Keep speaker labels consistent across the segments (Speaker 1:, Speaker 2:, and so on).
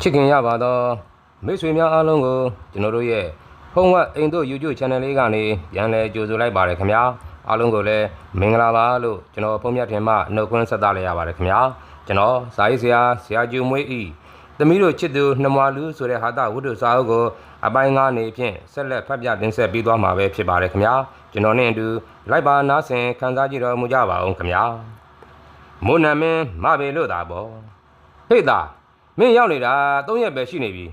Speaker 1: ချစ်ခင်ရပါသောမိတ်ဆွေများအားလုံးကိုကျွန်တော်တို့ရဲ့ဖုန်းဝက်အိမ်တို့ YouTube Channel လေးကနေပြန်လည်ကြိုဆိုလိုက်ပါတယ်ခင်ဗျာအားလုံးကိုလည်းမင်္ဂလာပါလို့ကျွန်တော်ဖုန်းမြတ်ထင်မှနှုတ်ခွန်းဆက်သလိုက်ရပါတယ်ခင်ဗျာကျွန်တော်စာရေးဆရာဆရာကျူမွေးဤသမီးတို့ချစ်သူနှမလူဆိုတဲ့ဟာတာဝတ္ထုစာအုပ်ကိုအပိုင်းငါးနေဖြင့်ဆက်လက်ဖတ်ပြတင်ဆက်ပေးသွားမှာပဲဖြစ်ပါတယ်ခင်ဗျာကျွန်တော်နဲ့အတူလိုက်ပါနားဆင်ခန်းစားကြည့်တော်မူကြပါအောင်ခင်ဗျာမိုးနံမင်းမဘေလို့တာပေါ့ဟေ့တာ မင်းရောက်နေတာ၃ရက်ပဲရှိနေပြီ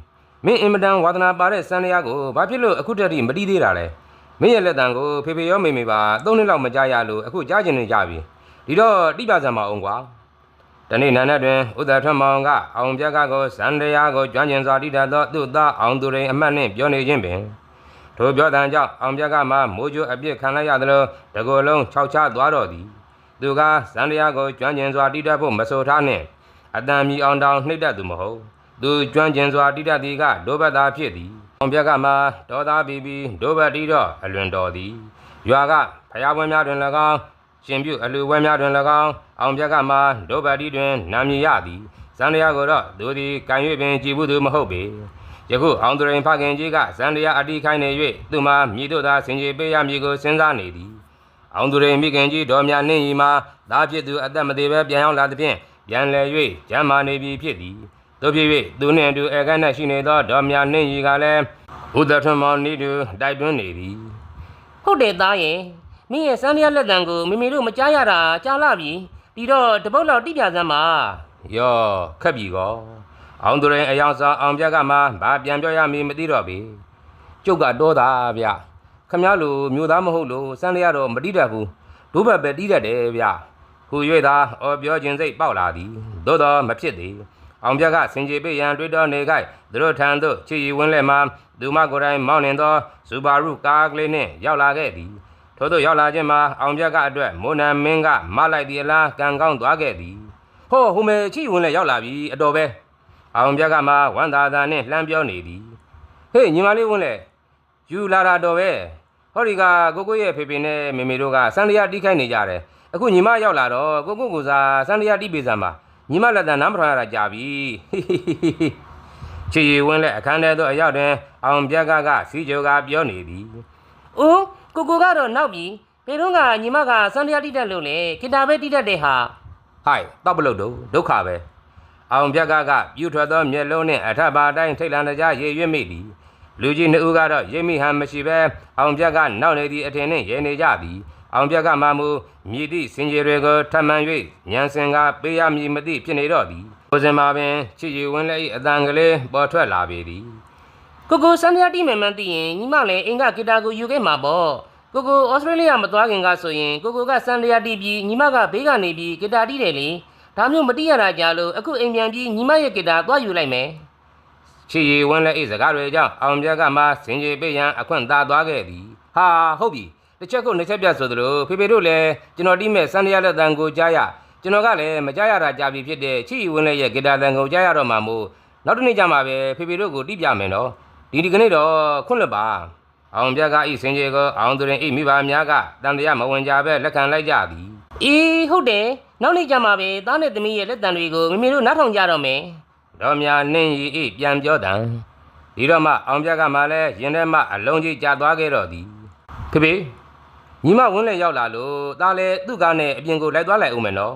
Speaker 1: မင်းအင်မတန်ဝါသနာပါတဲ့စံလျာကိုဘာဖြစ်လို့အခုတည်းကမတီးသေးတာလဲမင်းရဲ့လက်တံကိုဖေဖေရောမေမေပါ၃နှစ်လောက်မကြားရလို့အခုကြားကျင်နေကြပြီဒီတော့တိပြစံမအောင်ကွာတနေ့နံနက်တွင်ဥဒ္ဒထမောင်ကအောင်ပြကကိုဇန်တရားကိုကျွမ်းကျင်စွာတည်တတ်သောသူ့သားအောင်သူရိန်အမတ်နှင့်ပြောနေခြင်းပင်ထိုပြောတန်ကြောင့်အောင်ပြကမှမိုးကြိုးအပြစ်ခံလိုက်ရသလိုတကိုယ်လုံးခြောက်ချသွားတော်သည်သူကဇန်တရားကိုကျွမ်းကျင်စွာတည်တတ်ဖို့မဆိုထားနှင့် အတန်မီအောင်တောင်နှိပ်တတ်သူမဟုတ်သူကျွမ်းကျင်စွာတည်တတ်သည်ကဒိုဘတ်သားဖြစ်သည်အောင်ပြကမှဒေါသပြီးပြီးဒိုဘတ်တီတော့အလွန်တော်သည်ရွာကဖျားပွဲများတွင်၎င်းရှင်ပြုအလူဝဲများတွင်၎င်းအောင်ပြက်ကမှဒုဗတိတွင်နာမည်ရသည်ဇန်တရားကိုတော့သူသည်ကံ၍ပင်ကြည်ဘူးသူမဟုတ်ပေယခုအောင်သူရင်ဖခင်ကြီးကဇန်တရားအတိခိုင်းနေ၍သူမှာမြည်တို့သာဆင်ခြေပေးရမည်ကိုစဉ်းစားနေသည်အောင်သူရင်မိခင်ကြီးတော်မြနှင်းရီမှာသားဖြစ်သူအသက်မသေးပဲပြန်ရောက်လာသဖြင့် ပြန်လည်၍ကျမ်းမာနေပြီဖြစ်သည်တို့ဖြစ်၍သူနှင့်အတူအေကန်း၌ရှိနေသောတော်မြနှင်းရီကလည်းဥဒ္ဒထွန်းမောင်ဤသူတိုက်တွန်းနေသည်
Speaker 2: ဟုတ်တယ်သားရဲ့မင်းရဲ့စမ်းရလက်တံကိုမိမိတို့မကြားရတာကြားလာပြီဒီတော့တပုတ်လောက်တိပြစမ်းပါ
Speaker 1: ယောခက်ပြီကောအောင်သူရင်အယောင်စားအောင်ပြက်ကမှဘာပြန်ပြောရမည်မသိတော့ပြီကျုပ်ကတော့တာဗျခမည်းလိုမျိုးသားမဟုတ်လို့စမ်းလျရတော့မတိတတ်ဘူးဒုဘက်ပဲတိတတ်တယ်ဗျ ဟူ၍သာအော်ပြောခြင်းစိတ်ပေါက်လာသည်သို့တော့မဖြစ်သေးအောင်ပြက်ကစင်ကြေပိရန်တွေ့တော်နေခိုက်သူတို့ထံသို့ချီရီဝင်းလက်မှသူမကိုယ်တိုင်မောင်းနှင်သောစူဘာရုကားကလေးနှင့်ရောက်လာခဲ့သည်ထို့သို့ရောက်လာခြင်းမှာအောင်ပြက်ကအတွက်မိုးနံမင်းကမလိုက်သည်အလားကံကောင်းသွားခဲ့သည်ဟောဟိုမဲချီဝင်လည်းရောက်လာပြီအတော်ပဲအောင်ပြက်ကမှဝမ်းသာသာနဲ့လှမ်းပြောနေသည်ဟေးညီမလေးဝင်လေယူလာတာတော်ပဲဟောဒီကကိုကိုရဲ့ဖေဖေနဲ့မေမေတို့ကစံတရားတီးခိုင်းနေကြတယ် အခုညီမရောက်လာတော့ကိုကိုကိုစားစံတရားတီးပေးစမ်းပါညီမလက်တန်နားမထောင်ရတာကြာပြီချီဝင်လည်းအခန်းထဲသို့အရောက်တွင်အောင်ပြက်ကကစီဂျိုကပြောနေသည်။
Speaker 2: အိုးကိုကိုကတော့နောက်ပြီဘယ်တော့ကညီမကစမ်းရတိတက်လို့လေခိတာပဲတိတက်တဲ့ဟာ
Speaker 1: ဟိုက်တော့ပလုတ်တော့ဒုက္ခပဲအောင်ပြက်ကကပြူထွက်သောမျက်လုံးနှင့်အထပ်ပါတိုင်းထိတ်လန့်တကြားရေရွတ်မိသည်လူကြီးနှစ်ဦးကတော့ရိပ်မိဟန်မရှိပဲအောင်ပြက်ကနောက်နေသည့်အထင်နှင့်ရေနေကြသည် အောင်ပြက်ကမှမူမြည်သည့်စင်ကြေတွေကိုထပ်မံ၍ညံစင်ကပေးရမည်မသိဖြစ်နေတော့သည်ကိုစင်မှာပင်ချစ်ရီဝင်းလက်၏အတန်ကလေးပေါ်ထွက်လာပေသည်
Speaker 2: ကိုကိုစမ်းရတိမယ်မှန်းသိရင်ညီမလည်းအင်္ဂဂီတာကိုယူခဲ့မှာပေါ့ကိုကိုဩစတြေးလျမသွားခင်ကဆိုရင်ကိုကိုကစမ်းရတိပြီးညီမကဘေးကနေပြီးဂီတာတီးတယ်လေဒါမျိုးမတိရတာကြလို့အခုအိမ်ပြန်ပြီးညီမရဲ့ဂီတာသွားယူလိုက်မယ်
Speaker 1: ချစ်ရီဝင်းလက်၏စကားတွေကြောင့်အောင်ပြက်ကမှစင်ကြေပေးရန်အခွင့်သာသွားခဲ့သည်ဟာဟုတ်ပြီ တစ်ချက်ကိုနှစ်ချက်ပြဆိုသလိုဖေဖေတို့လည်းကျွန်တော်တီးမဲ့စန္ဒရလက်တန်ကိုကြားရကျွန်တော်ကလည်းမကြားရတာကြာပြီဖြစ်တဲ့ချစ်ရီဝင်းလက်ရဲ့ဂီတာတန်ကိုကြားရတော့မှမို့နောက်တစ်နေ့ကျမှပဲဖေဖေတို့ကိုတီးပြမယ်နော်ဒီဒီကနေ့တော့ခွင့်လွတ်ပါအောင်ပြက်ကဤစင်ကြေကိုအောင်သူရင်ဤမိဘများကတန်တရားမဝင်ကြပဲလက်ခံလိုက်ကြသည်
Speaker 2: အေးဟုတ်တယ်နောက်နေ့ကျမှပဲသားနဲ့သမီးရဲ့လက်တံတွေကိုမိမိတို့နားထောင်ကြတော့မယ်
Speaker 1: တော်များနှင်းရီဤပြန်ပြောတံဒီတော့မှအောင်ပြက်ကမှလည်းရင်ထဲမှအလုံးကြီးကြာသွားခဲ့တော့သည်ဖေဖေ ညီမဝင်းလေရောက်လာလို့ဒါလည်းသူ့ကားနဲ့အပြင်ကိုလိုက်သွားလိုက်ဦးမယ်နော်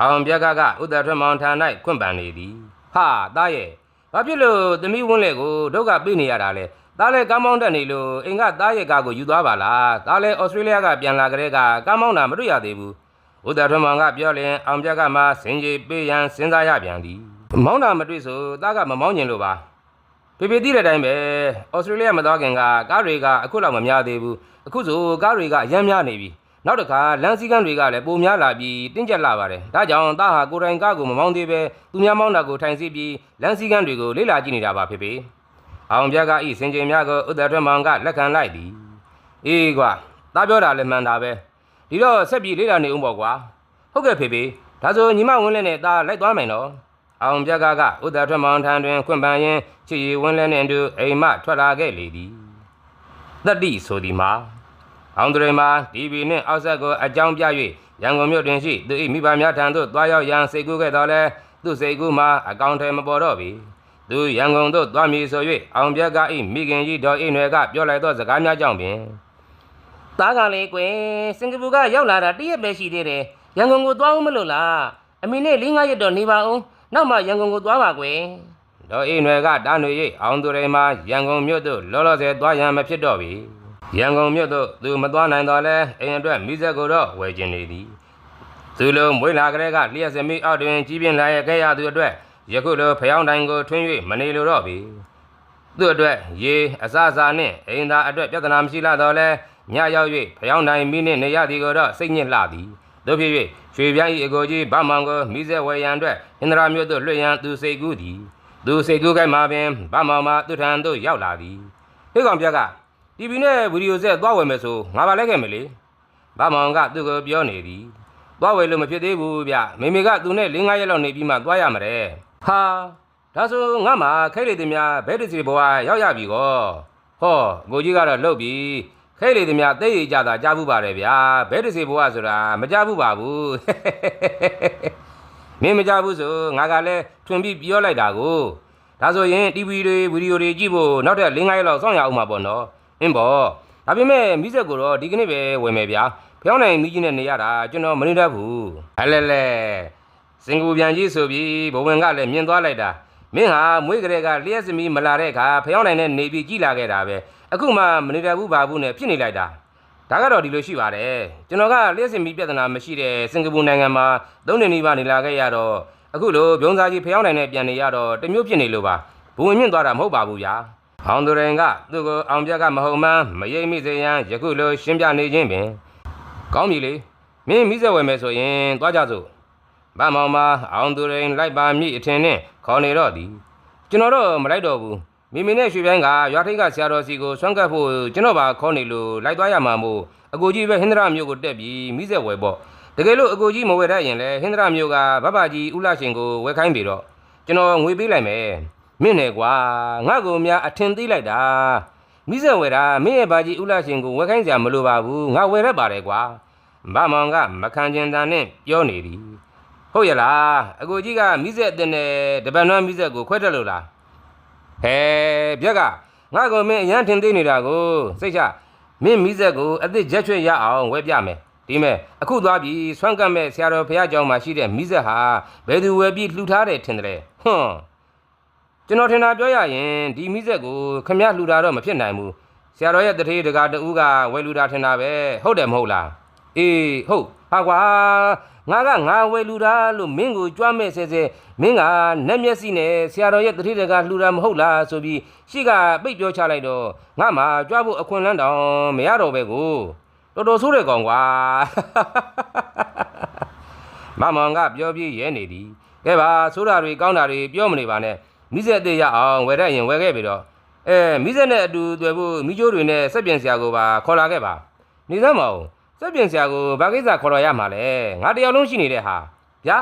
Speaker 1: အောင်ပြက်ကကဥဒ္ဒထွန်းမောင်ထံ၌ခွင့်ပန်နေသည်ဟာသားရဲ့ဘာဖြစ်လို့သမီးဝင်းလေကိုဒုက္ခပေးနေရတာလဲသားလည်းကားမောင်းတက်နေလို့အင်ကသားရဲ့ကားကိုယူသွားပါလားသားလည်းဩစတြေးလျကပြန်လာကြတဲ့ကကားမောင်းတာမတွေ့ရသေးဘူးဥဒ္ဒထွန်းမောင်ကပြောရင်အောင်ပြက်ကမှစင်ကြီးပေးရန်စဉ်းစားရပြန်သည်မောင်းတာမတွေ့ဆိုသားကမမောင်းကျင်လို့ပါ ပေပေသိတဲ့အတိုင်းပဲဩစတြေးလျမသွားခင်ကကားတွေကအခုလောက်မများသေးဘူးအခုဆိုကားတွေကအများများနေပြီနောက်တစ်ခါလမ်းစည်းကမ်းတွေကလည်းပိုများလာပြီးတင်းကျပ်လာပါတယ်ဒါကြောင့်သားဟာကိုယ်တိုင်ကားကိုမမောင်းသေးပဲသူများမောင်းတာကိုထိုင်စီပြီးလမ်းစည်းကမ်းတွေကိုလေ့လာကြည့်နေတာပါဖေဖေအောင်ပြကဤစင်ကြင်များကိုဥဒ္ဒထွန်းမောင်ကလက်ခံလိုက်သည်အေးကွာသားပြောတာလည်းမှန်တာပဲဒီတော့ဆက်ပြီးလေ့လာနေဦးပေါ့ကွာဟုတ်ကဲ့ဖေဖေဒါဆိုညီမဝင်းလက်နဲ့သားလိုက်သွားမယ်နော် အောင်ပြက်ကကဥဒ္ဒထွက်မောင်ထံတွင်ခွင့်ပန်ရင်ချစ်ရီဝင်းလဲနှင့်အတူအိမ်မှထွက်လာခဲ့လေသည်တတိဆိုသည်မှာအောင်သူရိမှာဒီဗီနှင့်အောက်ဆက်ကိုအကြောင်းပြ၍ရန်ကုန်မြို့တွင်ရှိသူ၏မိဘများထံသို့တွားရောက်ရန်စိတ်ကူးခဲ့တော်လဲသူစိတ်ကူးမှာအကောင့်ထဲမပေါ်တော့ပြီသူရန်ကုန်သို့သွားမည်ဆို၍အောင်ပြက်ကဤမိခင်ကြီးတော်အိမ်ွယ်ကပြောလိုက်သောစကားများကြောင့်ပင်
Speaker 2: သားကလေးကွယ်စင်ကာပူကရောက်လာတာတရက်ပဲရှိသေးတယ်ရန်ကုန်ကိုသွားဦးမလို့လားအမေနဲ့၄၅ရက်တော့နေပါအောင် နောက်မှရန်ကုန်ကိုသွားပါကွယ်
Speaker 1: တော်အိမ်ွယ်ကတားနှွေ၍အောင်သူရိန်မှာရန်ကုန်မြို့သို့လောလောဆယ်သွားရန်မဖြစ်တော့ပြီရန်ကုန်မြို့သို့သူမသွားနိုင်တော့လဲအိမ်အတွက်မိဆက်ကိုတော့ဝယ်ကျင်နေသည်သူလိုမွေးလာကလေးကလျှက်စမီအောက်တွင်ကြီးပြင်းလာရဲ့ခဲ့ရသူအတွက်ယခုလိုဖျောင်းတိုင်ကိုထွင်း၍မနေလိုတော့ပြီသူ့အတွက်ရေအစအစာနှင့်အိမ်သာအတွက်ပြဿနာမရှိလာတော့လဲညရောက်၍ဖျောင်းတိုင်းမိနှင့်နေရသည်ကိုတော့စိတ်ညစ်လှသည် တို့ဖြစ်၍ရွှေပြိုင်း၏အကိုကြီးဗမောင်ကိုမိစေဝေရန်အတွက်ဟင်္ဒရာမြို့သို့လွှတ်ရန်သူစိတ်ကူးသည်သူစိတ်ကူးကိုက်မှာပင်ဗမောင်မှာသူထံသို့ရောက်လာသည်ဟေ့ကောင်ပြက်ကတီဗီနဲ့ဗီဒီယိုဆက်သွားဝယ်မယ်ဆိုငါပါလိုက်ခဲ့မယ်လေဗမောင်ကသူ့ကိုပြောနေသည်သွားဝယ်လို့မဖြစ်သေးဘူးဗျမေမေကသူနဲ့၄-၅ရက်လောက်နေပြီးမှသွားရမှာတဲ့ဟာဒါဆိုငါမှခဲလေသည်များဘဲတစီဘဝရောက်ရပြီကောဟောကိုကြီးကတော့လှုပ်ပြီ ခဲလေသည်များသိရကြတာကြားဘူးပါတယ်ဗျာဘဲတစီဘဝဆိုတာမကြားဘူးပါဘူးမင်းမကြားဘူးဆိုငါကလည်းထွင်ပြီးပြောလိုက်တာကိုဒါဆိုရင် TV တွေဗီဒီယိုတွေကြည့်ဖို့နောက်ထပ်၄-၅ရက်လောက်စောင့်ရအောင်မှာပေါ့နော်အင်းပေါ့ဒါပေမဲ့မိဆက်ကိုတော့ဒီကနေ့ပဲဝင်မယ်ဗျာဖျောင်းနိုင်မိကြီးနဲ့နေရတာကျွန်တော်မနေတတ်ဘူးအလဲလဲစင်ကူပြန်ကြီးဆိုပြီးဘဝင်ကလည်းမြင်သွားလိုက်တာမင်းဟာမွေးကလေးကလျှက်စမီမလာတဲ့အခါဖျောင်းနိုင်တဲ့နေပြီးကြည်လာခဲ့တာပဲ အခုမှမနေတတ်ဘူးဘာဘူးနဲ့ဖြစ်နေလိုက်တာဒါကတော့ဒီလိုရှိပါတယ်ကျွန်တော်ကလျှက်စမီပြဿနာမရှိတဲ့စင်ကာပူနိုင်ငံမှာသုံးနှစ်နီးပါးနေလာခဲ့ရတော့အခုလိုဘုံစားကြီးဖျောင်းနိုင်တဲ့ပြန်နေရတော့တမျိုးဖြစ်နေလို့ပါဘဝင်မြင့်သွားတာမဟုတ်ပါဘူးဗျာဟောင်းသူရင်ကသူ့ကိုအောင်ပြက်ကမဟုတ်မှန်းမရိပ်မိစေရန်ယခုလိုရှင်းပြနေခြင်းပင်ကောင်းပြီလေမင်းမိစေဝယ်မယ်ဆိုရင်သွားကြစို့ဗမောင်မအောင်သူရင်လိုက်ပါမိအထင်နဲ့ခေါ်နေတော့သည်ကျွန်တော်တော့မလိုက်တော့ဘူး မိမိနဲ့ရွှေပြိုင်းကရွာထိတ်ကဆရာတော်စီကိုဆွမ်းကပ်ဖို့ကျွန်တော်ပါခေါ်နေလို့လိုက်သွားရမှာမို့အကိုကြီးပဲဟင်္ဒရာမျိုးကိုတက်ပြီးမိဆက်ဝယ်ပေါ့တကယ်လို့အကိုကြီးမဝယ်တတ်ရင်လည်းဟင်္ဒရာမျိုးကဘဘကြီးဥလရှင်ကိုဝယ်ခိုင်းပြီတော့ကျွန်တော်ငွေပေးလိုက်မယ်မင်းနဲ့ကွာငါ့ကိုများအထင်သေးလိုက်တာမိဆက်ဝယ်တာမင်းရဲ့ဘာကြီးဥလရှင်ကိုဝယ်ခိုင်းစရာမလိုပါဘူးငါဝယ်ရပါတယ်ကွာဗမောင်ကမခံကျင်တန်နဲ့ပြောနေသည်ဟုတ်ရလားအကိုကြီးကမိဆက်အတင်နဲ့တပန်နွမ်းမိဆက်ကိုခွဲတက်လို့လား ဟဲပြက်ကငါကောင်မင်းအရန်ထင်သေးနေတာကိုစိတ်ချမင်းမိဆက်ကိုအစ်စ်ရက်ချွေရအောင်ဝဲပြမယ်ဒီမဲ့အခုသွားပြီးဆွမ်းကတ်မဲ့ဆရာတော်ဘုရားကျောင်းမှာရှိတဲ့မိဆက်ဟာဘယ်သူဝယ်ပြီးလှူထားတယ်ထင်တယ်ဟွန်းကျွန်တော်ထင်တာပြောရရင်ဒီမိဆက်ကိုခမရလှူတာတော့မဖြစ်နိုင်ဘူးဆရာတော်ရဲ့တထေးတကာတူကဝယ်လှူတာထင်တာပဲဟုတ်တယ်မဟုတ်လားအေးဟုတ်ဟာကွာ ငါကငါဝယ်လူတာလို့မင်းကိုကြွားမဲ့ဆဲဆဲမင်းကနက်မျက်စိနဲ့ဆရာတော်ရဲ့တတိတကလှူတာမဟုတ်လားဆိုပြီးရှေ့ကပိတ်ပြောချလိုက်တော့ငါမှကြွားဖို့အခွင့်လန်းတောင်မရတော့ပဲကိုတော်တော်ဆိုးတယ်ကောင်ကွာမမောင်ကပြောပြီးရဲနေသည်ကဲပါဆိုးတာတွေကောင်းတာတွေပြောမနေပါနဲ့မိစက်အသေးရအောင်ဝယ်ရရင်ဝယ်ခဲ့ပြီတော့အဲမိစက်နဲ့အတူတွေ့ဖို့မိချိုးတွေနဲ့စက်ပြင်ဆရာကိုပါခေါ်လာခဲ့ပါနေစမ်းမအောင် စက်ပြင်ဆရာကိုဘာကိစ္စခေါ်တော်ရမှာလဲငါတယောက်လုံးရှိနေတဲ့ဟာဗျာ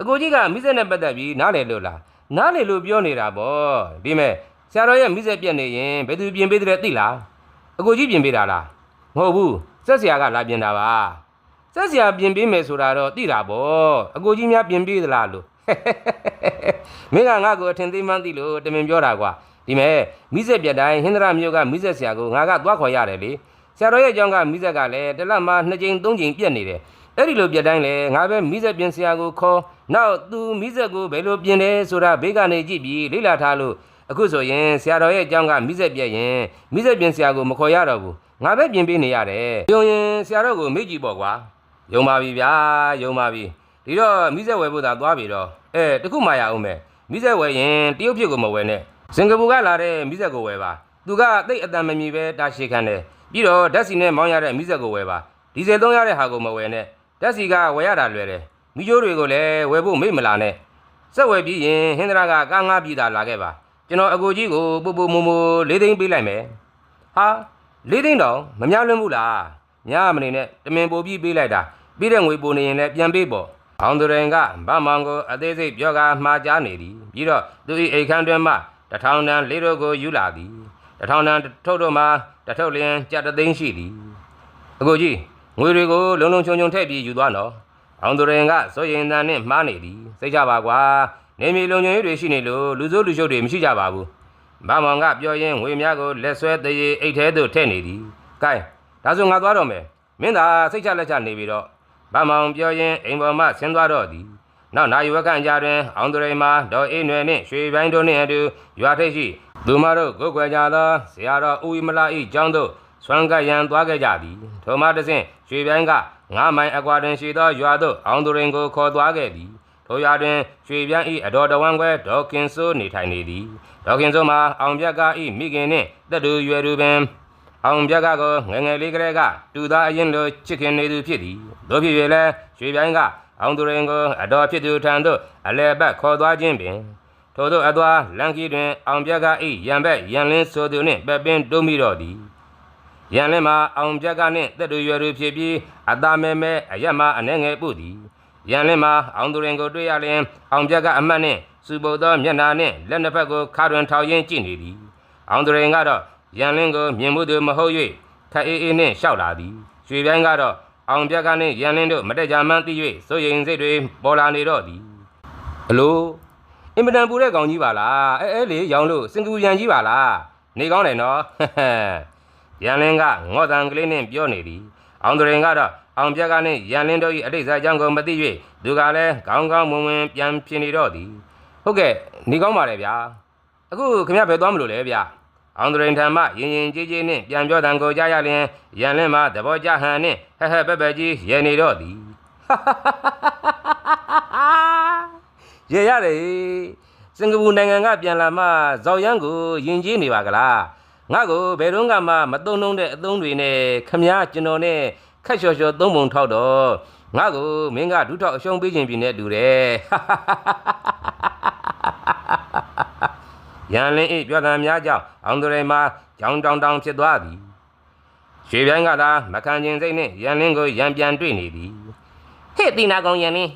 Speaker 1: အကိုကြီးကမိစက်နဲ့ပတ်သက်ပြီးနားလေလို့လားနားလေလို့ပြောနေတာပေါ့ဒီမဲ့ဆရာတော်ရဲ့မိစက်ပြက်နေရင်ဘယ်သူပြင်ပေးတယ်သိလားအကိုကြီးပြင်ပေးတာလားမဟုတ်ဘူးစက်ဆရာကလာပြင်တာပါစက်ဆရာပြင်ပေးမယ်ဆိုတာတော့သိတာပေါ့အကိုကြီးများပြင်ပေးသလားလို့မင်းကငါ့ကိုအထင်သေးမှန်းသိလို့တမင်ပြောတာကွာဒီမဲ့မိစက်ပြက်တိုင်းဟင်္ဒရာမြို့ကမိစက်ဆရာကိုငါကသွားခေါ်ရတယ်လေ ဆရာတော်ရဲ့အကြောင်းကမိဇက်ကလည်းတစ်လက်မှာနှစ်ကြိမ်သုံးကြိမ်ပြက်နေတယ်အဲ့ဒီလိုပြက်တိုင်းလေငါပဲမိဇက်ပြင်ဆရာကိုခေါ်နောက်သူမိဇက်ကိုဘယ်လိုပြင်တယ်ဆိုတာဘေးကနေကြည့်ပြီးလေ့လာထားလို့အခုဆိုရင်ဆရာတော်ရဲ့အကြောင်းကမိဇက်ပြက်ရင်မိဇက်ပြင်ဆရာကိုမခေါ်ရတော့ဘူးငါပဲပြင်ပေးနေရတယ်ယုံရင်ဆရာတော်ကိုမေ့ကြည့်ပေါ့ကွာယုံပါပြီဗျာယုံပါပြီဒီတော့မိဇက်ဝယ်ဖို့သာသွားပြီတော့အဲတခုမှရအောင်မယ်မိဇက်ဝယ်ရင်တရုတ်ဖြစ်ကိုမဝယ်နဲ့စင်ကာပူကလာတဲ့မိဇက်ကိုဝယ်ပါသူကတိတ်အတန်မမီပဲတာရှည်ခံတယ် ပြီးတော့ဓာတ်စီနဲ့မောင်းရတဲ့မိစက်ကိုဝယ်ပါဒီဇယ်သုံးရတဲ့ဟာကိုမဝယ်နဲ့ဓာတ်စီကဝယ်ရတာလွယ်တယ်မိချိုးတွေကိုလည်းဝယ်ဖို့မိတ်မလာနဲ့စက်ဝယ်ပြီးရင်ဟင်္ဒရာကကားငါးပြည်သာလာခဲ့ပါကျွန်တော်အကိုကြီးကိုပူပူမူမူလေးသိန်းပေးလိုက်မယ်ဟာလေးသိန်းတော့မများလွန်းဘူးလားများမနေနဲ့တမင်ပို့ပြီးပေးလိုက်တာပြီးတဲ့ငွေပို့နေရင်လည်းပြန်ပေးပေါ့အောင်သူရင်ကဗမောင်ကိုအသေးစိတ်ပြောကာမှားကြားနေသည်ပြီးတော့သူ၏အိတ်ခမ်းတွင်မှတထောင်တန်လေးတို့ကိုယူလာသည် တထောင်တန်ထုတ်တော့မှာတထုတ်လျင်ကြက်တသိန်းရှိသည်အကိုကြီးငွေတွေကိုလုံလုံချုံချုံထည့်ပြီးယူသွားနော်အောင်သူရင်ကစိုးရင်တန်နဲ့မှားနေသည်စိတ်ကြပါကွာနေမီလုံခြုံရေးတွေရှိနေလို့လူစိုးလူရှုပ်တွေမရှိကြပါဘူးဗမောင်ကပြောရင်းငွေများကိုလက်ဆွဲတရေအိတ်ထဲသို့ထည့်နေသည်ကဲဒါဆိုငါသွားတော့မယ်မင်းသာစိတ်ချလက်ချနေပြီတော့ဗမောင်ပြောရင်းအိမ်ပေါ်မှဆင်းသွားတော့သည် နောက်နာယဝကံကြားတွင်အောင်တရိန်မှာဒေါ်အေးနွယ်နှင့်ရွှေပိုင်းတို့နှင့်အတူရွာထိပ်ရှိသူမတို့ကိုယ်ကွယ်ကြသောဆရာတော်ဦးဝိမလာ၏ကျောင်းသို့ဆွမ်းကပ်ရန်သွားခဲ့ကြသည်ထိုမှတစ်ဆင့်ရွှေပိုင်းကငါးမိုင်အကွာတွင်ရှိသောရွာသို့အောင်တရိန်ကိုခေါ်သွားခဲ့သည်ထိုရွာတွင်ရွှေပြန်၏အတော်တဝမ်းခွဲဒေါကင်ဆိုးနေထိုင်နေသည်ဒေါကင်ဆိုးမှာအောင်ပြက်က၏မိခင်နှင့်တက်တူရွယ်သူပင်အောင်ပြက်ကကိုငယ်ငယ်လေးကလေးကတူသားအရင်လိုချစ်ခင်နေသူဖြစ်သည်တို့ဖြစ်၍လဲရွှေပြိုင်းက အောင်သူရင်ကိုအတော်ဖြစ်သူထံသို့အလဲပတ်ခေါ်သွားခြင်းပင်ထို့သောအသွားလန်ကီတွင်အောင်ပြက်ကဤရံဘက်ရန်လင်းဆိုသူနှင့်ပက်ပင်တုံးမိတော့သည်ရန်လင်းမှာအောင်ပြက်ကနှင့်တက်တူရွယ်သူဖြစ်ပြီးအသားမဲမဲအရက်မှအနေငယ်ပုသည်ရန်လင်းမှာအောင်သူရင်ကိုတွေ့ရလျင်အောင်ပြက်ကအမတ်နှင့်စူပုတ်သောမျက်နာနှင့်လက်နှစ်ဖက်ကိုခါတွင်ထောင်ရင်းကြည့်နေသည်အောင်သူရင်ကတော့ရန်လင်းကိုမြင်မှုသူမဟုတ်၍ခက်အေးအေးနှင့်ရှောက်လာသည်ရွှေပိုင်းကတော့ အောင်ပြက်ကနှင့်ရန်လင်းတို့မတက်ကြမှန်းသိ၍စိုးရိမ်စိတ်တွေပေါ်လာနေတော့သည်အလိုအင်မတန်ပူတဲ့ကောင်ကြီးပါလားအဲအဲလေရောင်လို့စင်ကူရန်ကြီးပါလားနေကောင်းတယ်နော်ဟဟရန်လင်းကငေါ့တန်ကလေးနှင့်ပြောနေသည်အောင်သူရင်ကတော့အောင်ပြက်ကနှင့်ရန်လင်းတို့၏အတိတ်စားကြောင်းကိုမသိ၍သူကလည်းခေါင်းကောင်းမွန်မွန်ပြန်ဖြစ်နေတော့သည်ဟုတ်ကဲ့နေကောင်းပါလေဗျာအခုခင်ဗျဘယ်သွားမလို့လဲဗျ အောင်တရင်ထံမှရင်ရင်ကြီးကြီးနှင့်ပြန်ပြောတန်ကိုကြားရလျင်ရန်လင်းမှသဘောကျဟန်နှင့်ဟဟပက်ပက်ကြီးရဲနေတော့သည်ရဲရတယ်စင်ကာပူနိုင်ငံကပြန်လာမှဇော်ရမ်းကိုယဉ်ကျေးနေပါကလားငါကိုဘယ်တော့မှမတုံနှုံးတဲ့အသုံးတွေနဲ့ခမည်းကျွန်တော်နဲ့ခက်လျှော်လျှော်သုံးပုံထောက်တော့ငါကိုမင်းကဒုထောက်အရှုံးပေးခြင်းပြင်းနဲ့တူတယ် ရန်လင်း၏ပြောသံများကြောင့်အောင်သူရိန်မှာကြောင်တောင်တောင်ဖြစ်သွားသည်ရွှေပြိုင်းကသာမခံခြင်းစိတ်နှင့်ရန်လင်းကိုရန်ပြန်တွေ့နေသည်
Speaker 2: ဟဲ့တင်နာကောင်ရန်လင်း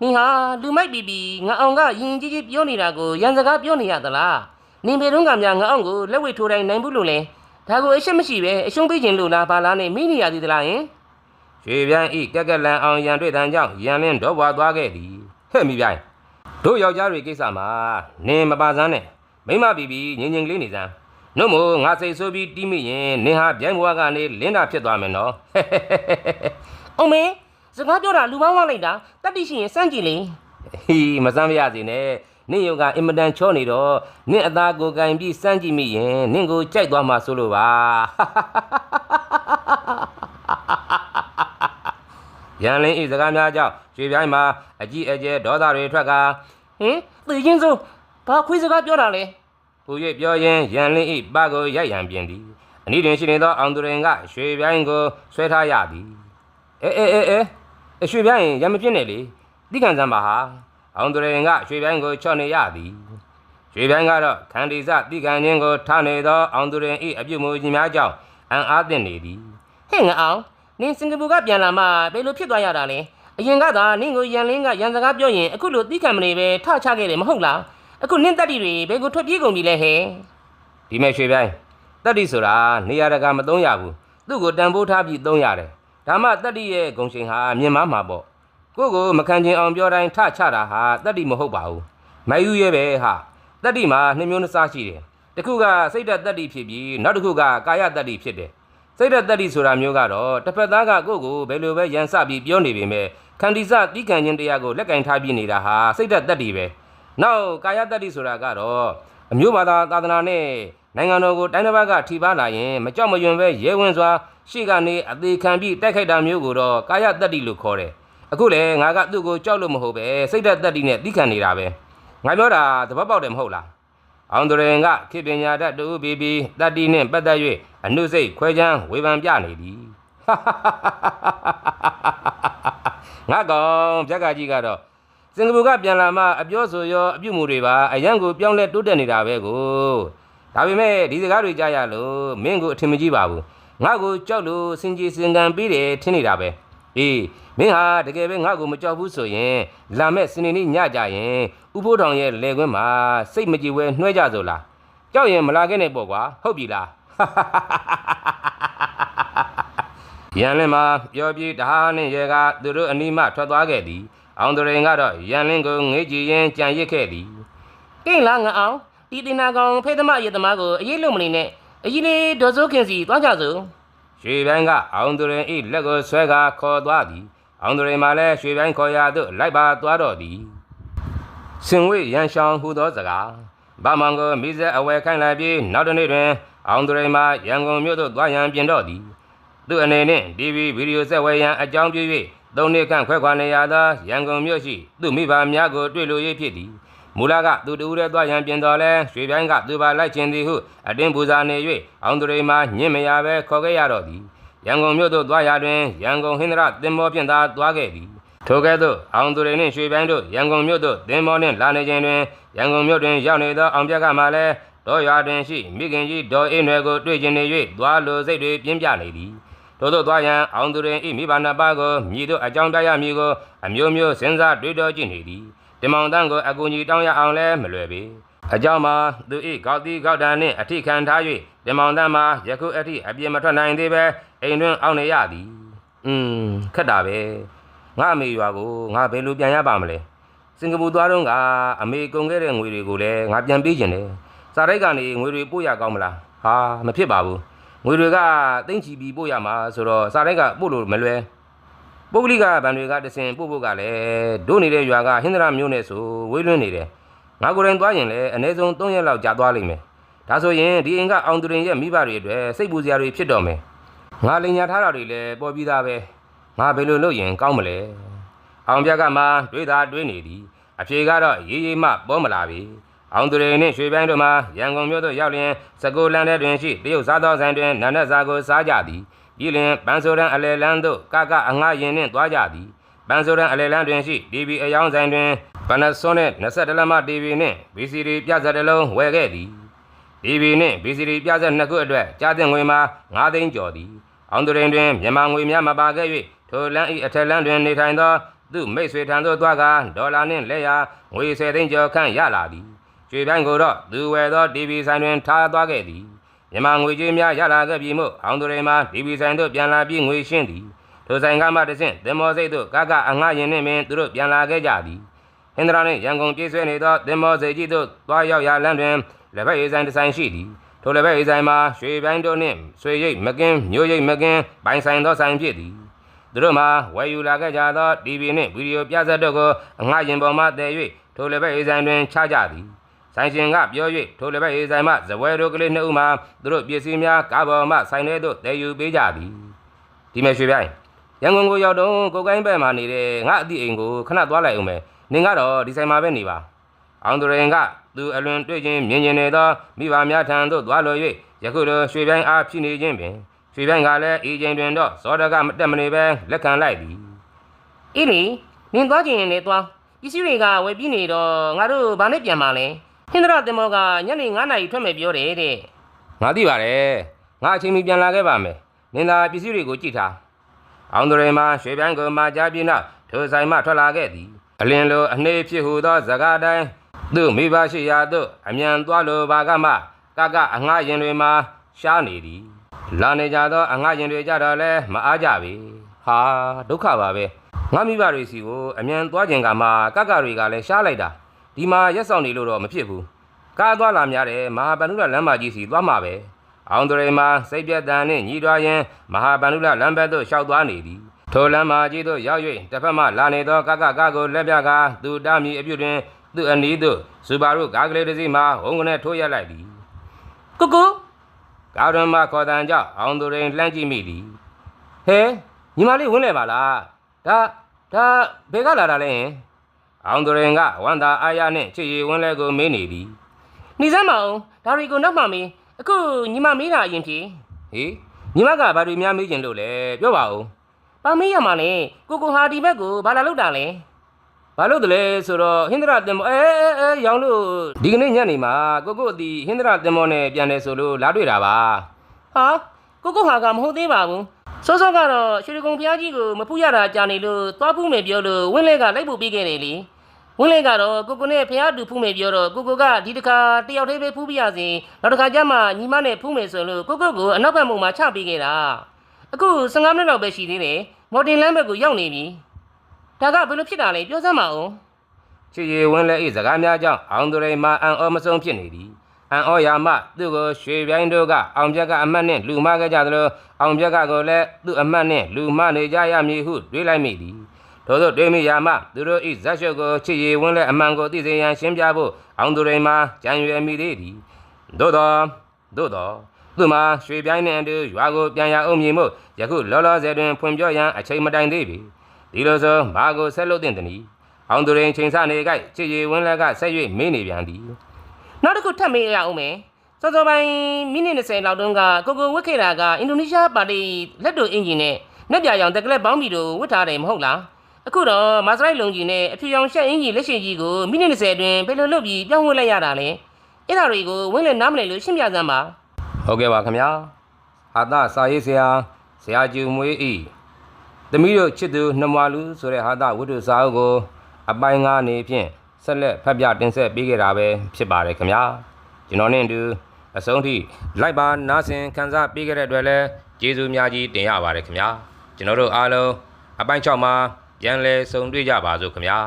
Speaker 2: နင်ဟာလူမိုက်ပြီပြီငါအောင်ကရင်ကြီးကြီးပြောနေတာကိုရန်စကားပြောနေရသလားနင်ဘယ်တော့ကများငါအောင်ကိုလက်ဝဲထိုးတိုင်းနိုင်ဘူးလို့လဲဒါကိုအရှက်မရှိပဲအရှုံးပေးခြင်းလို့လားဘာလားနဲ့မိနေရသေးသလားယင်
Speaker 1: ရွှေပြိုင်း၏ကက်ကက်လန်အောင်ရန်တွေ့တန်ကြောင့်ရန်လင်းတော့ဘွားသွားခဲ့သည်ဟဲ့မိပြိုင်းတို့ယောက်ျားတွေကိစ္စမှာနင်းမပါစမ်းနဲ့ မိမပြီပြီငင်ငင်လေးနေစမ်းနှုတ်မို့ငါစိတ်ဆိုးပြီးတီးမိရင်နင်းဟာပြိုင်းဘွားကနေလင်းတာဖြစ်သွားမယ်နော်
Speaker 2: အောင်မေစကားပြောတာလူပေါင်းဝလိုက်တာတတ်တိရှိရင်စမ်းကြည့်လေ
Speaker 1: ဟီမစမ်းမရစေနဲ့နင့်ယောကအင်မတန်ချောနေတော့နင့်အသားကိုကင်ပြီးစမ်းကြည့်မိရင်နင့်ကိုကြိုက်သွားမှာဆိုလို့ပါရန်လင်းဤစကားများကြောင့်ရွှေပြိုင်းမှာအကြီးအကျယ်ဒေါသတွေထွက်က
Speaker 2: ဟင်သေချင်းစိုး ဘာခွေးစကားပြောတာလဲ
Speaker 1: ပူ၍ပြောရင်းရန်လင်းဤပကိုရိုက်ရန်ပြင်သည်အနည်းတွင်ရှိနေသောအောင်သူရင်ကရွှေပြိုင်းကိုဆွဲထားရသည်အဲအဲအဲအဲအရွှေပြိုင်းရံမပြစ်နဲ့လေတိကန်စမ်းပါဟာအောင်သူရင်ကရွှေပြိုင်းကိုချော့နေရသည်ရွှေပိုင်းကတော့ခန္တီစတိကံချင်းကိုထားနေသောအောင်သူရင်ဤအပြုတ်မှုကြီးများကြောင့်အံအားသင့်နေသည်
Speaker 2: ဟဲ့ငါအောင်နင်စင်ကာပူကပြန်လာမှဘယ်လိုဖြစ်သွားရတာလဲအရင်ကသာနင်ကိုရန်လင်းကရန်စကားပြောရင်အခုလိုတီးခံမနေပဲထချခဲ့တယ်မဟုတ်လား အခုနင့်တက်တီတွေဘယ်ကိုထွက်ပြေးကုန်ပြီလဲဟဲ့
Speaker 1: ဒီမဲ့ရွှေပိုင်းတတ္တိဆိုတာနေရာတကာမသုံးရဘူးသူ့ကိုတန်ဖိုးထားပြီးသုံးရတယ်ဒါမှတတ္တိရဲ့ဂုံရှင်ဟာမြင်မမှာပေါ့ကိုယ့်ကိုမခံချင်အောင်ပြောတိုင်းထချတာဟာတတ္တိမဟုတ်ပါဘူးမိုက်ယူရဲ့ပဲဟာတတ္တိမှာနှစ်မျိုးနှစ်စားရှိတယ်တစ်ခုကစိတ်ဓာတ်တတ္တိဖြစ်ပြီးနောက်တစ်ခုကကာယတတ္တိဖြစ်တယ်စိတ်ဓာတ်တက်တိဆိုတာမျိုးကတော့တစ်ဖက်သားကကိုယ့်ကိုဘယ်လိုပဲရန်စပြီးပြောနေပေမဲ့ခန္တီစတိကံခြင်းတရားကိုလက်ကင်ထားပြီးနေတာဟာစိတ်ဓာတ်တက်တိပဲ နောက်ကာယတက်တိဆိုတာကတော့အမျိုးဘာသာသာသနာနဲ့နိုင်ငံတော်ကိုတိုင်းတစ်ပတ်ကထိပါလာရင်မကြောက်မရွံပဲရဲဝင်စွာရှေ့ကနေအသေးခံပြီးတိုက်ခိုက်တာမျိုးကိုတော့ကာယတက်တိလို့ခေါ်တယ်အခုလေငါကသူ့ကိုကြောက်လို့မဟုတ်ပဲစိတ်ဓာတ်တက်တိနဲ့တိခံနေတာပဲငါပြောတာသဘောပေါက်တယ်မဟုတ်လားအောင်သူရင်ကခေပညာတတ်တူပြီးပြီးတတ္တိနှင့်ပတ်သက်၍အနုစိတ်ခွဲချမ်းဝေဖန်ပြနေသည်ငါကောင်ပြက်ကကြီးကတော့ စင်ကာပူကပြန်လာမှအပြောဆိုရောအပြုတ်မှုတွေပါအရန်ကိုပြောင်းလဲတိုးတက်နေတာပဲကိုဒါပေမဲ့ဒီစကားတွေကြားရလို့မင်းကိုအထင်မကြီးပါဘူးငါကိုကြောက်လို့စင်ကြီးစင်ကန်ပြီးတယ်ထင်နေတာပဲအေးမင်းဟာတကယ်ပဲငါကိုမကြောက်ဘူးဆိုရင်လာမဲ့စနေနေ့ညကြရင်ဥဖိုးထောင်ရဲ့လေခွင်းမှာစိတ်မကြည်ဝဲနှွှဲကြစို့လားကြောက်ရင်မလာခဲ့နဲ့ပေါ့ကွာဟုတ်ပြီလားရန်လည်းမှာပြောပြီးတဟားနှင့်ရဲကသူတို့အနီးမှထွက်သွားခဲ့သည် အောင်သူရင်ကတော့ရန်လင်းကိုငေးကြည့်ရင်ကြံရစ်ခဲ့သည်။
Speaker 2: ကိလားငါအောင်ဒီတင်နာကောင်ဖေးသမားရေသမားကိုအေးလို့မနေနဲ့အကြီးလေးဒေါ်စိုးခင်စီသွားကြစို့
Speaker 1: ရွှေပိုင်းကအောင်သူရင်ဤလက်ကိုဆွဲကာခေါ်သွားသည်အောင်သူရင်မှလည်းရွှေပိုင်းခေါ်ရာသို့လိုက်ပါသွားတော့သည်စင်ဝေးရန်ရှောင်းဟူသောစကားဗမောင်ကိုမိစက်အဝယ်ခိုင်းလိုက်ပြီးနောက်တစ်နေ့တွင် အောင်သူရင်မှရန်ကုန်မြို့သို့သွားရန်ပြင်တော့သည်သူအနေနှင့် TV ဗီဒီယိုဆက်ဝဲရန်အကြောင်းပြု၍ သုံးနှစ်ခန့်ခွဲခွာနေရသောရန်ကုန်မြို့ရှိသူမိဘများကိုတွေ့လို၍ဖြစ်သည်မူလကသူတူရဲသွားရန်ပြင်တော်လဲရွှေပြိုင်းကသူပါလိုက်ခြင်းသည်ဟုအတင်းပူဇာနေ၍အောင်သူရိမှညင့်မရပဲခေါ်ခဲ့ရတော့သည်ရန်ကုန်မြို့သို့သွားရာတွင်ရန်ကုန်ဟင်္ဒရသင်္ဘောဖြင့်သာသွားခဲ့သည်ထိုကဲ့သို့အောင်သူရိနှင့်ရွှေပြိုင်းတို့ရန်ကုန်မြို့သို့သင်္ဘောနှင့်လာနေခြင်းတွင်ရန်ကုန်မြို့တွင်ရောက်နေသောအောင်ပြက်ကမှလည်းတော်ရွာတွင်ရှိမိခင်ကြီးဒေါ်အေးနွယ်ကိုတွေ့ခြင်းနေ၍သွားလိုစိတ်တွေပြင်းပြနေသည် ထို့သောသွားရန်အောင်သူရင်ဤမိဘနှစ်ပါးကိုမြည်တို့အကြောင်းပြရမည်ကိုအမျိုးမျိုးစဉ်းစားတွေးတောကြည့်နေသည်တင်မောင်တန်းကိုအကူကြီးတောင်းရအောင်လဲမလွယ်ပေအကြောင်းမှာသူဤကောက်တိကောက်တန်နှင့်အထိခံထား၍တင်မောင်တန်းမှာယခုအထိအပြစ်မထွက်နိုင်သေးပဲအိမ်တွင်အောင်းနေရသည်อืมခက်တာပဲငါအမေရွာကိုငါဘယ်လိုပြန်ရပါမလဲစင်ကာပူသွားတော့ကအမေကုန်ခဲ့တဲ့ငွေတွေကိုလည်းငါပြန်ပေးခြင်းတယ်စာရိုက်ကနေငွေတွေပို့ရကောင်းမလားဟာမဖြစ်ပါဘူး ငွေတွေကတိမ့်ချီပြီးပို့ရမှာဆိုတော့စာတိုက်ကပို့လို့မလွယ်ပုဂ္ဂလိကဗန်တွေကတစင်ပို့ဖို့ကလည်းတို့နေတဲ့ရွာကဟင်္ဒရာမျိုးနဲ့ဆိုဝေးလွန်းနေတယ်ငါကိုယ်တိုင်သွားရင်လည်းအနည်းဆုံး3ရက်လောက်ကြာသွားလိမ့်မယ်ဒါဆိုရင်ဒီအိမ်ကအောင်သူရင်ရဲ့မိဘတွေအတွက်စိတ်ပူစရာတွေဖြစ်တော့မယ်ငါလင်ညာထားတာတွေလည်းပေါ်ပြီးသားပဲငါဘယ်လိုလုပ်ရင်ကောင်းမလဲအောင်ပြက်ကမှတွေးတာတွေးနေသည်အဖြေကတော့ရေးရေးမှပေါ်မလာပြီ အောင်သူရိန်နှင့်ရွှေပိုင်းတို့မှရန်ကုန်မြို့သို့ရောက်လျင်စကူလန်ထဲတွင်ရှိတရုတ်စားသောဆိုင်တွင်နာနတ်စာကိုစားကြသည်ပြီးလျင်ပန်းဆိုရန်အလယ်လန်းသို့ကကအငှားရင်နှင့်သွားကြသည်ပန်းဆိုရန်အလယ်လန်းတွင်ရှိ TV အယောင်းဆိုင်တွင် Panasonic 22လက်မ TV နှင့် VCD ပြဇာတ်တစ်လုံးဝယ်ခဲ့သည် TV နှင့် VCD ပြဇာတ်နှစ်ခုအတွက်ကြားတင်ငွေမှာ9သိန်းကျော်သည်အောင်သူရိန်တွင်မြန်မာငွေများမပါခဲ့၍ထိုလန်း၏အထက်လန်းတွင်နေထိုင်သောသူမိတ်ဆွေထံသို့သွားကဒေါ်လာနှင့်လက်ရာငွေ10သိန်းကျော်ခန့်ရလာသည် ရွှေပိုင်းကိုတော့သူဝယ်သော TV ဆိုင်တွင်ထားသွားခဲ့သည်မြန်မာငွေကြေးများရလာခဲ့ပြီးမှအောင်သူတွေမှာ TV ဆိုင်သို့ပြန်လာပြီးငွေရှင်းသည်ထိုဆိုင်ကမှတဆင့်သင်္ဘောစိတ်သို့ကကအငှားရင်နှင့်ပင်သူတို့ပြန်လာခဲ့ကြသည်ဟင်္ဒရာနှင့်ရန်ကုန်ပြည်ဆွဲနေသောသင်္ဘောစိတ်ကြီးသို့သွားရောက်ရာလမ်းတွင်လက်ဖက်ရည်ဆိုင်တစ်ဆိုင်ရှိသည်ထိုလက်ဖက်ရည်ဆိုင်မှာရွှေပိုင်းတို့နှင့်ဆွေရိတ်မကင်းမျိုးရိတ်မကင်းပိုင်ဆိုင်သောဆိုင်ဖြစ်သည်သူတို့မှာဝယ်ယူလာခဲ့ကြသော TV နှင့်ဗီဒီယိုပြဇာတ်တို့ကိုအငှားရင်ပေါ်မှတည်၍ထိုလက်ဖက်ရည်ဆိုင်တွင်ချကြသည် ဆိုင်ရှင်ကပြော၍ထိုလည်းပဲအေးဆိုင်မှဇပွဲတို့ကလေးနှစ်ဦးမှသူတို့ပစ္စည်းများကားပေါ်မှဆိုင်ထဲသို့တည်ယူပေးကြသည်ဒီမဲ့ရွှေပြိုင်ရန်ကုန်ကိုရောက်တော့ကိုကိုင်းဘက်မှာနေတဲ့ငါအတိအိမ်ကိုခဏသွားလိုက်အောင်မယ်နင်ကတော့ဒီဆိုင်မှာပဲနေပါအောင်သူရင်ကသူအလွန်တွေ့ချင်းမြင်ကျင်နေသောမိဘများထံသို့သွားလို့၍ယခုလိုရွှေပြိုင်အားဖြစ်နေခြင်းပင်ရွှေပြိုင်ကလည်းအေးချင်းတွင်တော့ဇောတကမတက်မနေပဲလက်ခံလိုက်သည်။
Speaker 2: အေးလေနင်သွားခြင်းရင်လည်းသွားပစ္စည်းတွေကဝယ်ပြီးနေတော့ငါတို့ဘာနဲ့ပြန်มาလဲ။ ဟင်္ဒရာတင်မောကညနေ9နာရီထွက်မယ်ပြောတယ်တဲ့
Speaker 1: ငါသိပါတယ်ငါအချိန်မီပြန်လာခဲ့ပါမယ်နင်သာပစ္စည်းတွေကိုကြည့်ထားအောင်သူရိန်မှရွှေပြိုင်းကိုမှကြားပြီးနောက်ထိုဆိုင်မှထွက်လာခဲ့သည်အလင်းလိုအနှေးဖြစ်ဟူသောဇကားတိုင်းသူ့မိဘရှိရာသို့အမြန်သွားလိုပါကမှကကအငှားရင်တွေမှာရှားနေသည်လာနေကြသောအငှားရင်တွေကြတော့လဲမအားကြပေဟာဒုက္ခပါပဲငါမိဘတွေစီကိုအမြန်သွားခြင်းကမှကကတွေကလည်းရှားလိုက်တာ ဒီမှာရက်ဆောင်နေလို့တော့မဖြစ်ဘူးကားသွားလာများတဲ့မဟာဗန္ဓုလလမ်းမကြီးစီသွားမှာပဲအောင်သူရိန်မှာစိတ်ပြတ်တန်နှင့်ညီးတွားရင်းမဟာဗန္ဓုလလမ်းဘက်သို့ရှောက်သွားနေသည်ထိုလမ်းမကြီးသို့ရောက်၍တစ်ဖက်မှလာနေသောကကကကိုလက်ပြကားသူတားမီအပြုတ်တွင်သူ့အနီးသို့စူပါရုကားကလေးတစ်စီးမှဝုန်းကနေထိုးရက်လိုက်သည်။
Speaker 2: ကိုကို
Speaker 1: ကားတွင်မှခေါ်တန်ကြောင့်အောင်သူရိန်လှမ်းကြည့်မိသည်ဟဲညီမလေးဝင်းလဲပါလားဒါဒါဘယ်ကလာတာလဲဟင် အောင်သူရိန်ကဝန္တာအာရနှင့်ချစ်ရီဝင်းလဲကိုမေးနေသည်
Speaker 2: နေစမ်းမအောင်ဒါတွေကိုနောက်မှမေးအခုညီမမေးတာအရင်ဖြေ
Speaker 1: ဟေးညီမကဘာတွေများမေးကျင်လို့လဲပြောပါဦး။
Speaker 2: ဘာမေးရမှာလဲကိုကိုဟာဒီဘက်ကိုဘာလာလောက်တာလဲ
Speaker 1: ဘာလို့တလဲဆိုတော့ဟင်္ဒရာတင်မောအဲအဲအဲရောင်လို့ဒီကနေ့ညနေမှာကိုကိုအတီဟင်္ဒရာတင်မောနဲ့ပြန်တယ်ဆိုလို့လာတွေ့တာပါ။
Speaker 2: ဟာကိုကိုဟာကမဟုတ်သေးပါဘူး။စောစောကတော့ရွှေကုံဖျားကြီးကိုမဖူးရတာကြာနေလို့သွားဖူးမယ်ပြောလို့ဝင်းလဲကလိုက်ဖို့ပြီးခဲ့တယ်လေ။ ဝင်းလဲကတော့ကိုကိုနဲ့ဖျားတူဖူးမယ်ပြောတော့ကိုကိုကဒီတစ်ခါတယောက်တည်းပဲဖူးပြရစီနောက်တစ်ခါကျမှညီမနဲ့ဖူးမယ်ဆိုလို့ကိုကိုကိုအနောက်ဘက်มุมမှာချပေးခဲ့တာ။အခု15မိနစ်လောက်ပဲရှိသေးတယ်။မော်တင်လမ်းဘက်ကိုရောက်နေပြီ။ဒါကဘယ်လိုဖြစ်တာလဲပြောစမ်းပါဦး
Speaker 1: ချစ်ရည်ဝင်းလက်ဤစကားများကြောင့်အောင်သူရိန်မှာအံ့ဩမဆုံးဖြစ်နေသည်အံ့ဩရာမှသူ့ကိုရွှေပြိုင်းတို့ကအောင်ပြက်ကအမတ်နှင့်လူမခဲ့ကြသလိုအောင်ပြက်ကကိုလည်းသူ့အမတ်နှင့်လူမနေကြရမည်ဟုတွေးလိုက်မိသည် ထို့သောတွေးမိရာမှသူတို့ဤဇက်ရှုပ်ကိုချစ်ရည်ဝင်းလက်အမှန်ကိုသိစေရန်ရှင်းပြဖို့အောင်သူရိန်မှာကြံရွယ်မိသေးသည်သို့သောသို့သောသူမှာရွှေပြိုင်းနှင့်အတူရွာကိုပြန်ရအောင်မည်မို့ယခုလောလောဆယ်တွင်ဖွင့်ပြရန်အချိန်မတိုင်သေးပေဒီလိုဆိုဘာကိုဆက်လုပ်သင့်သနည်းအောင်သူရင်ချိန်ဆနေကြိုက်ချစ်ရည်ဝင်းလက်ကဆက်၍မင်းနေပြန်သည်
Speaker 2: နောက်တစ်ခုထပ်မေးရအောင်မယ်စောစောပိုင်းမိနစ်20လောက်တုန်းကကိုကိုဝတ်ခဲ့တာကအင်ဒိုနီးရှားပါတီလက်တို့အင်ဂျင်နဲ့နှက်ပြရောင်တက်ကလက်ပေါင်းမီတို့ဝတ်ထားတယ်မဟုတ်လား အခုတော့မာစရိုက်လုံကြီးနဲ့အဖြူရောင်ရှက်အင်ကြီးလက်ရှိကြီးကိုမိနစ်20အတွင်းဘယ်လိုလုပ်ပြီးပြောင်းဝတ်လိုက်ရတာလဲအဲ့ဒါတွေကိုဝင်းလည်းနားမလည်လို့ရှင်းပြစမ်းပါ
Speaker 1: ဟုတ်ကဲ့ပါခင်ဗျာဟာသစာရေးဆရာဆရာကျူမွေးဤသမီးတို့ချစ်သူနှမလူဆိုတဲ့ဟာသဝတ္ထုစာအုပ်ကို အပိုင်းငါးနေဖြင့်ဆက်လက်ဖတ်ပြတင်ဆက်ပေးခဲ့တာပဲဖြစ်ပါတယ်ခင်ဗျာကျွန်တော်နဲ့အတူအဆုံးထိလိုက်ပါနားဆင်ခန်းစားပေးခဲ့တဲ့အတွက်လည်းကျေးဇူးများကြီးတင်ရပါတယ်ခင်ဗျာကျွန်တော်တို့အားလုံးအပိုင်း6မှာ ပြန်လည်ဆုံတွေ့ကြပါစို့ခင်ဗျာ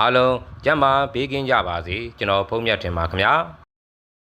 Speaker 1: အားလုံးကျမ်းမာဘေးကင်းကြပါစေကျွန်တော်ဖုန်းမြတ်ထင်ပါခင်ဗျာ